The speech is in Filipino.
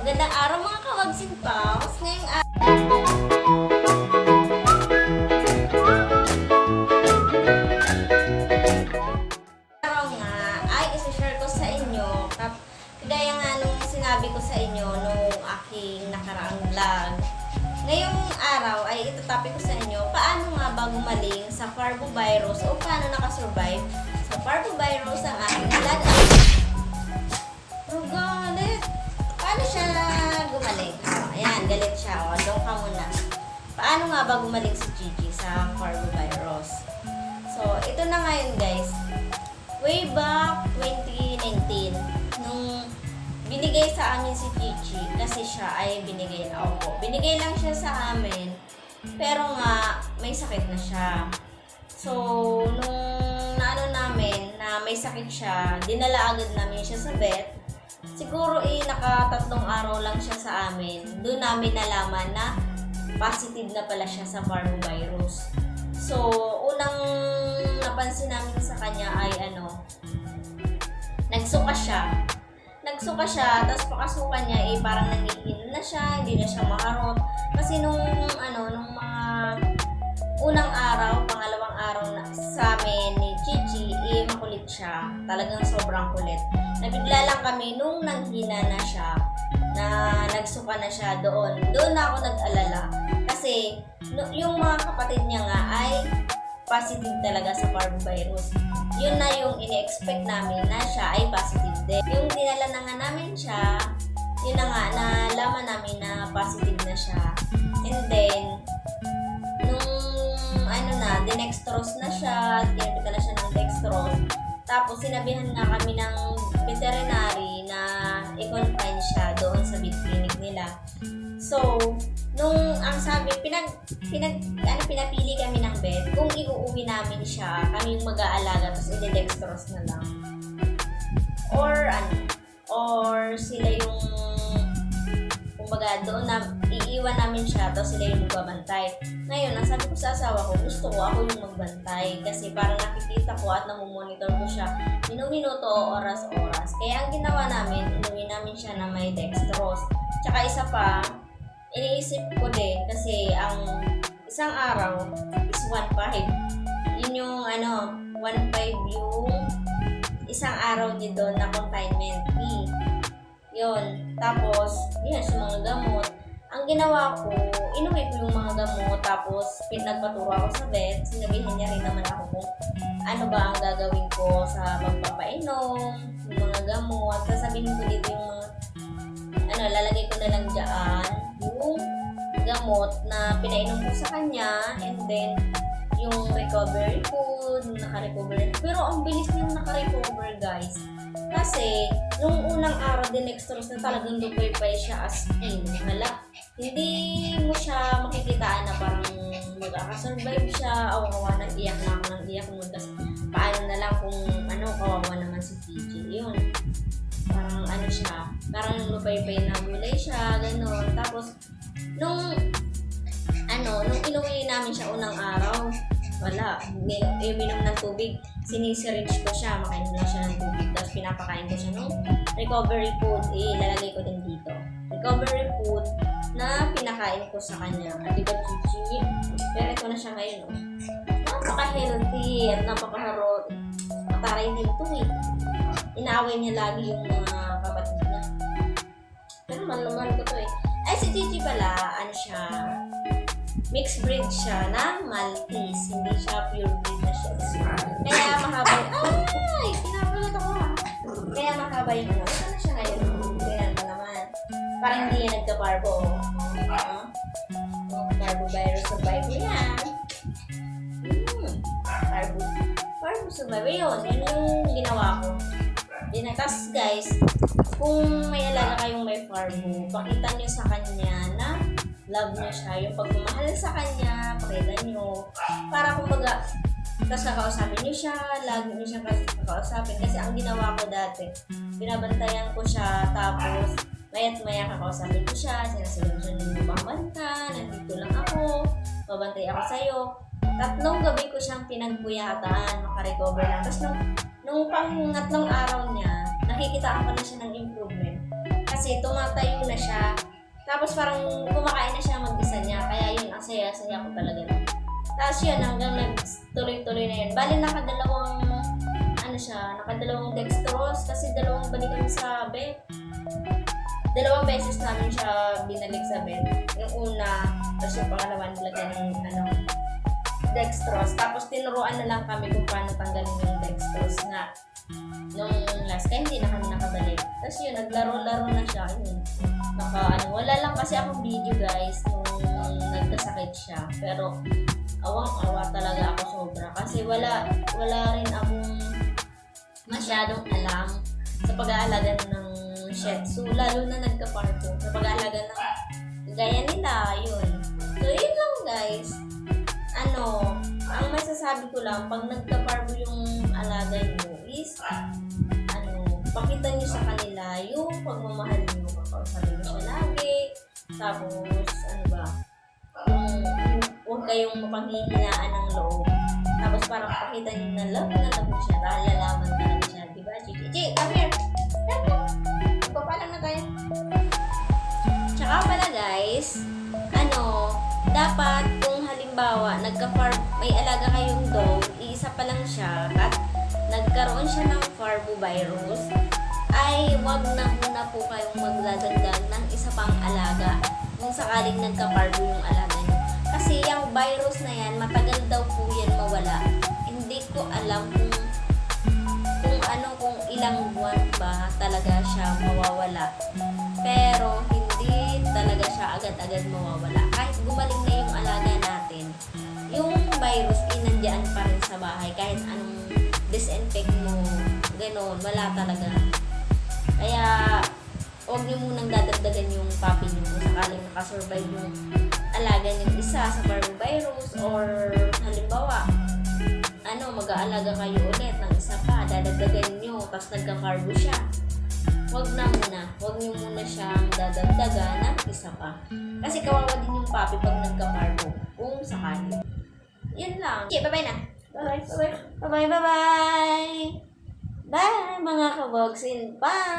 Magandang araw mga kawagsin paus. Ngayong araw, sinabi ko sa inyo nung aking nakaraang vlog. Ngayong araw ay itatopic ko sa inyo paano nga ba gumaling sa parvovirus o paano nakasurvive sa parvovirus ang aking vlog. Siya. O, doon ka muna. Paano nga ba gumaling si Gigi sa parvovirus? So, ito na ngayon guys. Way back 2019, nung binigay sa amin si Gigi, kasi siya ay binigay na ako. Binigay lang siya sa amin, pero nga, may sakit na siya. So, nung naano namin na may sakit siya, dinala agad namin siya sa vet. Siguro eh, nakatatlong araw lang siya sa amin. Doon namin nalaman na positive na pala siya sa parvovirus. So, unang napansin namin sa kanya ay ano, nagsuka siya. Nagsuka siya, tapos pakasuka niya eh parang nangihin na siya, hindi na siya maharot. Kasi nung ano, nung mga unang araw, pangalawang araw na sa amin ni Chichi, eh makulit siya. Talagang sobrang kulit. Nabigla lang kami nung nanghina na siya, na nagsuka na siya doon. Doon na ako nag-alala. Kasi no- yung mga kapatid niya nga ay positive talaga sa parvovirus. Yun na yung ini-expect namin na siya ay positive din. Yung dinala na nga namin siya, yun na nga, nalaman namin na positive na siya. And then, ano na, dinextrose na siya, ginamit na siya ng dextrose. Tapos sinabihan nga kami ng veterinary na i-confine siya doon sa vet clinic nila. So, nung ang sabi, pinag, pinag, ano, pinapili kami ng vet, kung iuuwi namin siya, kami yung mag-aalaga, tapos i-dextrose na lang. Or, ano, or sila yung kumbaga doon na iiwan namin siya tapos sila yung magbabantay. Ngayon, ang sabi ko sa asawa ko, gusto ko ako yung magbantay kasi parang nakikita ko at namumonitor ko siya minuminuto o oras-oras. Kaya ang ginawa namin, inuwi namin siya na may dextrose. Tsaka isa pa, iniisip ko din kasi ang isang araw is 1.5. Yun yung ano, 1.5 yung isang araw niya na confinement fee. Yun. Tapos, yun, sa mga gamot. Ang ginawa ko, inuwi ko yung mga gamot, tapos pinagpaturo ako sa vet. Sinabihan niya rin naman ako kung ano ba ang gagawin ko sa magpapainom, yung mga gamot. Sasabihin ko dito yung mga, ano, lalagay ko na lang dyan, yung gamot na pinainom ko sa kanya, and then, yung recovery food, naka-recover. Pero ang bilis niyang naka-recover, guys. Kasi, nung unang araw din extras na talagang lupay-pay siya as in. Hala, hindi mo siya makikitaan na parang magkakasurvive siya, awawa nang iyak na ako ng iyak mo. Tapos, paano na lang kung ano, kawawa naman si PJ. Yun. Parang ano siya, parang lupay-pay na gulay siya, gano'n. Tapos, nung ano, nung inuwi namin uminom ng tubig, sinisiringe ko siya, makainom lang siya ng tubig, tapos pinapakain ko siya nung recovery food, eh, lalagay ko din dito. Recovery food na pinakain ko sa kanya. At di ba, Chichi? Pero ito na siya ngayon, oh. Napaka-healthy at napaka-harot. Mataray din ito, eh. Inaaway niya lagi yung mga kapatid niya. Pero malaman ko to, eh. Ay, si Gigi pala, ano siya, mixed breed siya ng Maltese. Hindi siya pure breed na siya. Kaya mahaba yung... Ay! Pinapalit ako ha. Kaya mahaba yung ano. Na siya ngayon. Ganyan pa naman. Parang hindi yan nagka-parbo. Uh, parbo virus survivor yan. Hmm. Parbo. Parbo survivor. Yun. Yun yung ginawa ko. Yun na. Tapos guys, kung may alaga kayong may parbo, pakita nyo sa kanya na love niyo siya, yung pagmamahal sa kanya, pakita niyo. Para kumbaga, tapos kakausapin niyo siya, lagi niyo siya kasi kakausapin. Kasi ang ginawa ko dati, binabantayan ko siya, tapos maya't maya kakausapin ko siya, sinasabi ko siya, lumabang ka, nandito lang ako, babantay ako sa'yo. Tatlong gabi ko siyang pinagbuyataan, makarecover lang. Tapos nung, nung pangatlong araw niya, nakikita ko na siya ng improvement. Kasi tumatayo na siya. Tapos parang kumakain na siya mag-isa niya. Kaya yun, ang saya-saya ko talaga. Tapos yun, hanggang nagtuloy-tuloy na yun. Bali, nakadalawang, ano siya, nakadalawang dextrose kasi dalawang balik kami sa vet. Dalawang beses namin siya binalik sa vet. Yung una, tapos yung pangalawa, nilagyan ng, ano, dextrose. Tapos tinuruan na lang kami kung paano tanggalin yung dextrose nga nung last time, hindi na kami nakabalik. Tapos yun, naglaro-laro na siya. Yun. Naka, ano, wala lang kasi akong video guys nung nagkasakit siya. Pero, awang-awa talaga ako sobra. Kasi wala, wala rin akong masyadong alam sa pag-aalaga ng Shih Tzu. Lalo na nagka-parto. Sa pag-aalaga ng gaya nila, yun. So, yun lang guys. Ano, ang masasabi ko lang, pag nagka-parvo yung alaga nyo is, ano, pakita nyo sa kanila yung pagmamahal nyo. Siya lagi. Tapos, ano ba, yung, huwag kayong mapanghihinaan ng loob. Tapos parang pakita nyo na love na love siya. Lalaman talaga siya. Diba, Chichi? Chichi, come here! Magpapalam na tayo. Tsaka pala guys, ano, dapat kung halimbawa nagka-farm, may alaga kayong dog, iisa pa lang siya at nagkaroon siya ng parvovirus, ay wag na po kayong magdadagdag ng isa pang alaga kung sakaling nagka-parvo yung alaga niyo. Kasi yung virus na yan, matagal daw po yan mawala. Hindi ko alam kung kung ano, kung ilang buwan ba talaga siya mawawala. Pero hindi talaga siya agad-agad mawawala. Kahit gumaling na yung alaga natin, yung virus inandiyan pa rin sa bahay. Kahit anong disinfect mo, gano'n, wala talaga. Kaya, huwag niyo munang dadagdagan yung puppy niyo kung sakaling nakasurvive yung alaga niyo isa sa parvovirus or halimbawa, ano, mag-aalaga kayo ulit ng isa pa, dadagdagan nyo, tapos nagka-carbo siya. Huwag na muna. Huwag nyo muna siyang dadagdagan ng isa pa. Kasi kawawa din yung puppy pag nagka-carbo. Kung sakali. Yun lang. Okay, bye-bye na. Bye-bye, bye-bye. Bye-bye, bye-bye. Bye, mga kabogsin. Bye!